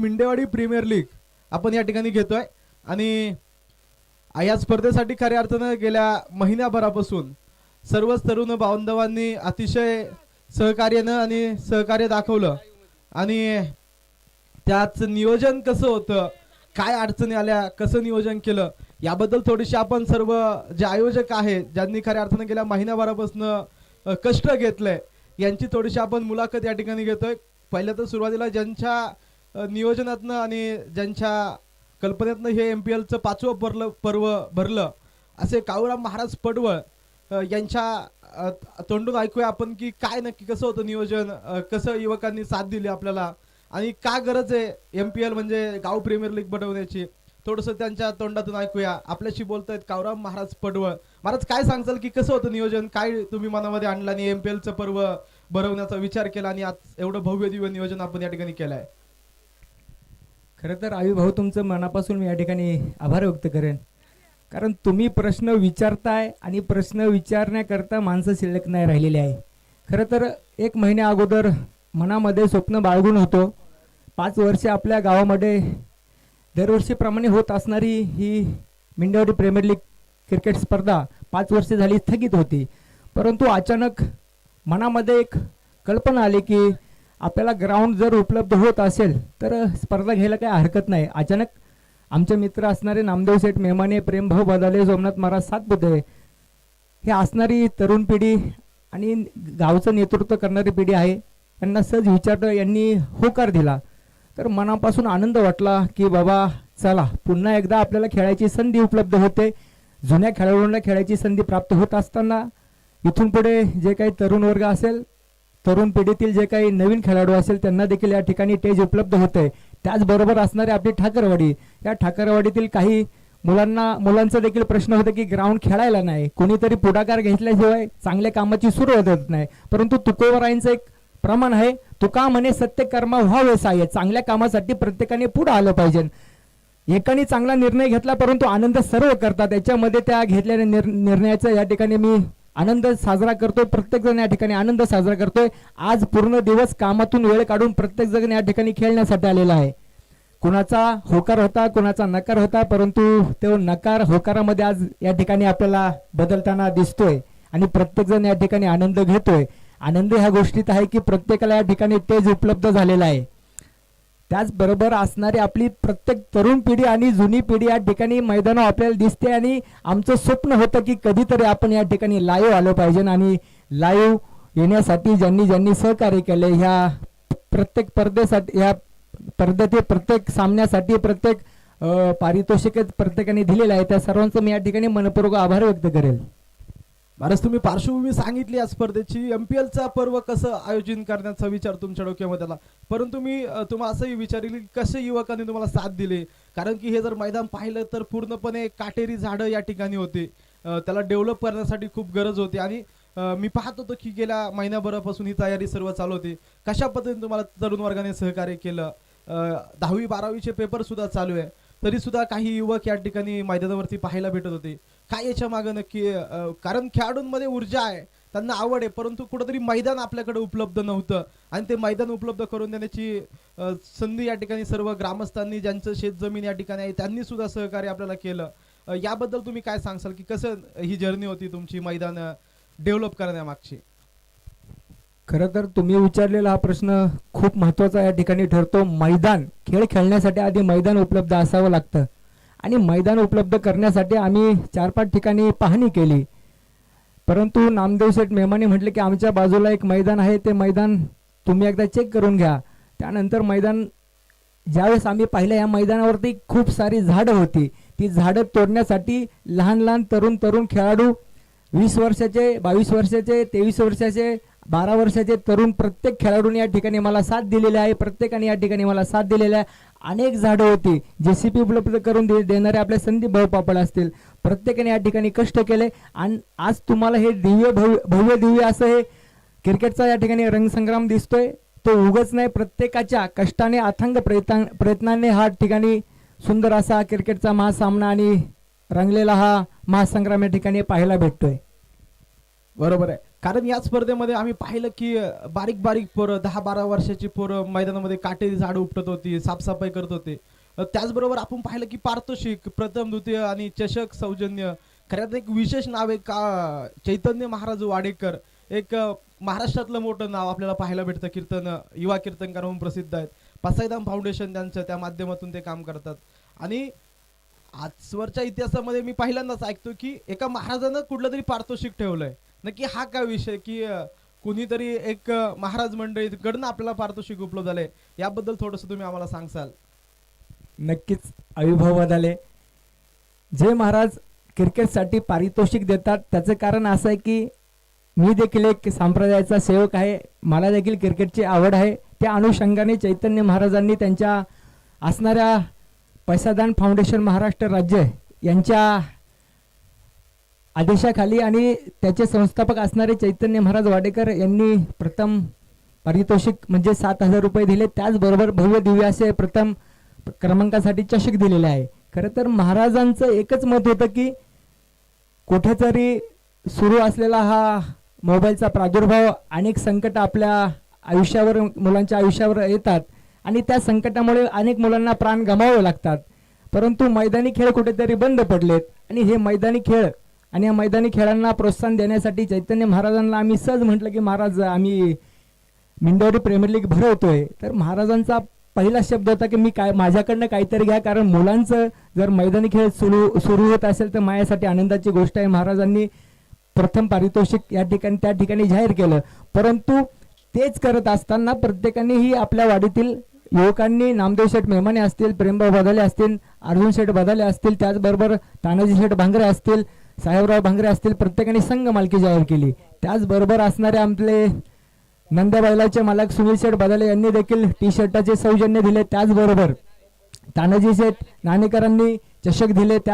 मिंडेवाडी premier league आपण या ठिकाणी घेतोय. आणि या स्पर्धेसाठी खऱ्या अर्थानं गेल्या महिन्याभरापासून सर्वच तरुण बांधवांनी अतिशय सहकार्यानं आणि सहकार्य दाखवलं. आणि त्याच नियोजन कसं होतं काय अडचणी आल्या कसं नियोजन केलं याबद्दल थोडीशी आपण सर्व जे आयोजक आहेत ज्यांनी खऱ्या अर्थानं गेल्या महिन्याभरापासून कष्ट घेतलंय यांची थोडीशी आपण मुलाखत या ठिकाणी घेतोय. पहिल्या तर सुरुवातीला ज्यांच्या नियोजनातनं आणि ज्यांच्या कल्पनेतनं हे एम पी एलचं पाचवं परलं पर्व भरलं असे काळूराम महाराज पडवळ यांच्या तोंडून ऐकूया आपण की काय नक्की कसं होतं नियोजन कसं युवकांनी साथ दिली आपल्याला आणि का गरज आहे एम पी एल म्हणजे गाव प्रीमियर लीग बनवण्याची थोडंसं त्यांच्या तोंडातून ऐकूया. आपल्याशी बोलतायत कावराम महाराज पडवळ. महाराज काय सांगचाल की कसं होतं नियोजन? काय तुम्ही मनामध्ये आणलं आणि एम पी एलचं पर्व भरवण्याचा विचार केला आणि आज एवढं भव्य दिव्य नियोजन आपण या ठिकाणी केलंय? खरं तर आयु भाऊ तुमचं मनापासून मी या ठिकाणी आभार व्यक्त करेन. कारण तुम्ही प्रश्न विचारताय आणि प्रश्न विचारण्याकरता माणसं शिल्लक नाही राहिलेली आहे. खरं तर एक महिन्या अगोदर मनामध्ये स्वप्न बाळगून होतो. पाच वर्षे आपल्या गावामध्ये दरवर्षीप्रमाणे होत असणारी ही मिंडवडी प्रीमियर लीग क्रिकेट स्पर्धा पाच वर्षे झाली स्थगित होती. परंतु अचानक मनामध्ये एक कल्पना आली की आपल्याला ग्राउंड जर उपलब्ध होत असेल तर स्पर्धा घ्यायला काही हरकत नाही. अचानक आमचे मित्र असणारे नामदेव शेठ मेमाने प्रेमभाऊ बदाले सोमनाथ महाराज सातपुते हे असणारी तरुण पिढी आणि गावचं नेतृत्व करणारी पिढी आहे. त्यांना सहज विचारलं यांनी होकार दिला. तर मनापासून आनंद वाटला की बाबा चला पुन्हा एकदा आपल्याला खेळायची संधी उपलब्ध होते. जुन्या खेळाडूंना खेळायची संधी प्राप्त होत असताना इथून पुढे जे काही तरुण वर्ग असेल तरुण पिढीतील जे काही नवीन खेळाडू असेल त्यांना देखील या ठिकाणी टेज उपलब्ध होते त्याचबरोबर असणारी आपली ठाकरवाडी. या ठाकरवाडीतील काही मुलांना मुलांचा देखील प्रश्न होता की ग्राउंड खेळायला नाही. कोणीतरी पुढाकार घेतल्याशिवाय चांगल्या कामाची सुरुवात होत नाही. परंतु तुकोबरायांचं एक प्रमाण आहे तुका म्हणे सत्य कर्म व्हावे साय. चांगल्या कामासाठी प्रत्येकाने पुढे आलं पाहिजे. एकाने चांगला निर्णय घेतला परंतु आनंद सर्व करतात. त्याच्यामध्ये त्या घेतलेल्या निर्णयाचं या ठिकाणी मी आनंद साजरा करतोय प्रत्येकजण या ठिकाणी आनंद साजरा करतोय. आज पूर्ण दिवस कामातून वेळ काढून प्रत्येकजण या ठिकाणी खेळण्यासाठी आलेला आहे. कुणाचा होकार होता कुणाचा नकार होता परंतु तो नकार होकारामध्ये आज या ठिकाणी आपल्याला बदलताना दिसतोय आणि प्रत्येकजण या ठिकाणी आनंद घेतोय. आनंद ह्या गोष्टीत आहे की प्रत्येकाला या ठिकाणी तेज उपलब्ध झालेला आहे. त्याचबरोबर असणारी आपली प्रत्येक तरुण पिढी आणि जुनी पिढी या ठिकाणी मैदानं आपल्याला दिसते आणि आमचं स्वप्न होतं की कधीतरी आपण या ठिकाणी लाईव्ह आलो पाहिजे आणि लाईव्ह येण्यासाठी ज्यांनी ज्यांनी सहकार्य केले ह्या प्रत्येक स्पर्धेसाठी ह्या स्पर्धेतील प्रत्येक सामन्यासाठी प्रत्येक पारितोषिकच पारितोषिक प्रत्येकाने दिलेलं आहे. त्या सर्वांचं मी या ठिकाणी मनपूर्वक आभार व्यक्त करेल. महाराज तुम्ही पार्श्वभूमी सांगितली या स्पर्धेची. एम पी एलचा पर्व कसं आयोजन करण्याचा विचार तुमच्या डोक्यामध्ये आला? परंतु मी तुम्हाला असंही विचारेल की कसे युवकांनी तुम्हाला साथ दिली? कारण की हे जर मैदान पाहिलं तर पूर्णपणे काटेरी झाडं या ठिकाणी होते. त्याला डेव्हलप करण्यासाठी खूप गरज होती. आणि मी पाहत होतो की गेल्या महिन्याभरापासून ही तयारी सर्व चालू होती. कशा पद्धतीने तुम्हाला तरुण वर्गाने सहकार्य केलं? दहावी बारावीचे पेपर सुद्धा चालू आहे. तरी सुद्धा काही युवक या ठिकाणी मैदानावरती पाहायला भेटत होते. काय याच्या मागं नक्की कारण खेळाडूंमध्ये ऊर्जा आहे त्यांना आवड आहे परंतु कुठंतरी मैदान आपल्याकडे उपलब्ध नव्हतं. आणि ते मैदान उपलब्ध करून देण्याची संधी या ठिकाणी सर्व ग्रामस्थांनी ज्यांचं शेतजमीन या ठिकाणी आहे त्यांनी सुद्धा सहकार्य आपल्याला केलं. याबद्दल तुम्ही काय सांगसाल की कसं ही जर्नी होती तुमची मैदान डेव्हलप करण्यामागची? खरं तर तुम्ही विचारलेला हा प्रश्न खूप महत्त्वाचा या ठिकाणी ठरतो. मैदान खेळ खेळण्यासाठी आधी मैदान उपलब्ध असावं लागतं. आणि मैदान उपलब्ध करण्यासाठी आम्ही चार पाच ठिकाणी पाहणी केली. परंतु नामदेव शेठ मेमाने म्हटले की आमच्या बाजूला एक मैदान आहे ते मैदान तुम्ही एकदा चेक करून घ्या. त्यानंतर मैदान ज्यावेळेस आम्ही पाहिलं या मैदानावरती खूप सारी झाडं होती. ती झाडं तोडण्यासाठी लहान लहान तरुण तरुण खेळाडू वीस वर्षाचे बावीस वर्षाचे तेवीस वर्षाचे बारा वर्षाचे तरुण प्रत्येक खेळाडूने या ठिकाणी मला साथ दिलेली आहे प्रत्येकाने या ठिकाणी मला साथ दिलेला आहे. अनेक झाडं होती. जेसीपी उपलब्ध करून दे देणारे आपले संधी भाऊ पापड असतील. प्रत्येकाने या ठिकाणी कष्ट केले. आणि आज तुम्हाला हे दिव्य भव्य भव्य दिव्य असं हे क्रिकेटचा या ठिकाणी रंगसंग्राम दिसतोय. तो उगच नाही. प्रत्येकाच्या कष्टाने अथंग प्रयत्न प्रयत्नाने हा ठिकाणी सुंदर असा क्रिकेटचा महासामना आणि रंगलेला हा महासंग्राम या ठिकाणी पाहायला भेटतोय. बरोबर आहे. कारण या स्पर्धेमध्ये आम्ही पाहिलं की बारीक बारीक पोरं दहा बारा वर्षाची पोरं मैदानामध्ये काटेरी झाडं उपटत होती साफसफाई करत होते. त्याचबरोबर आपण पाहिलं की पारितोषिक प्रथम द्वितीय आणि चषक सौजन्य खऱ्यात एक विशेष नाव आहे का चैतन्य महाराज वाडेकर. एक महाराष्ट्रातलं मोठं नाव आपल्याला पाहायला भेटतं कीर्तन युवा कीर्तनकार म्हणून प्रसिद्ध आहेत. पसायदाम फाउंडेशन त्यांचं त्या माध्यमातून ते काम करतात. आणि आजवरच्या इतिहासामध्ये मी पहिल्यांदाच ऐकतो की एका महाराजानं कुठलं तरी पारितोषिक ठेवलंय. नक्की हा काय विषय की कुणीतरी एक महाराज मंडळीकडनं आपल्याला पारितोषिक उपलब्ध झाले. याबद्दल थोडस तुम्ही आम्हाला सांगसाल. नक्कीच अविभाव आले जे महाराज क्रिकेटसाठी पारितोषिक देतात त्याचं कारण असं आहे की मी देखील एक संप्रदायाचा सेवक आहे. मला देखील क्रिकेटची आवड आहे. त्या अनुषंगाने चैतन्य महाराजांनी त्यांच्या असणाऱ्या पैसादान फाउंडेशन महाराष्ट्र राज्य यांच्या आदेशाखाली आणि त्याचे संस्थापक असणारे चैतन्य महाराज वाडेकर यांनी प्रथम पारितोषिक म्हणजे सात हजार रुपये दिले. त्याचबरोबर भव्य दिव्य असे प्रथम क्रमांकासाठी चषक दिलेले आहे. खरं तर महाराजांचं एकच मत होतं की कुठेतरी सुरू असलेला हा मोबाईलचा प्रादुर्भाव अनेक संकट आपल्या आयुष्यावर मुलांच्या आयुष्यावर येतात आणि त्या संकटामुळे अनेक मुलांना प्राण गमावे लागतात. परंतु मैदानी खेळ कुठेतरी बंद पडलेत आणि हे मैदानी खेळ आणि या मैदानी खेळांना प्रोत्साहन देण्यासाठी चैतन्य महाराजांना आम्ही सहज म्हटलं की महाराज आम्ही मिंडोरी प्रीमियर लीग भरवतोय. तर महाराजांचा पहिला शब्द होता की मी काय माझ्याकडनं काहीतरी घ्या कारण मुलांचं जर मैदानी खेळ सुरू सुरू होत असेल तर माझ्यासाठी आनंदाची गोष्ट आहे. महाराजांनी प्रथम पारितोषिक या ठिकाणी त्या ठिकाणी जाहीर केलं. परंतु तेच करत असताना प्रत्येकानेही आपल्या वाडीतील युवकांनी नामदेव शेठ मेमाने असतील प्रेमभाऊ बदाले असतील अर्जुन शेठ बदाले असतील त्याचबरोबर तानाजी शेठ भांगरे असतील साहेबराव भांगरे असतील प्रत्येकाने संघ मालकी जाहीर केली. त्याचबरोबर असणारे आपले नंद्या बैलाचे मालक सुनील शेठ बदाले यांनी देखील टी शर्टाचे सौजन्य दिले. त्याचबरोबर तानाजी शेठ नाणेकरांनी चषक दिले. त्या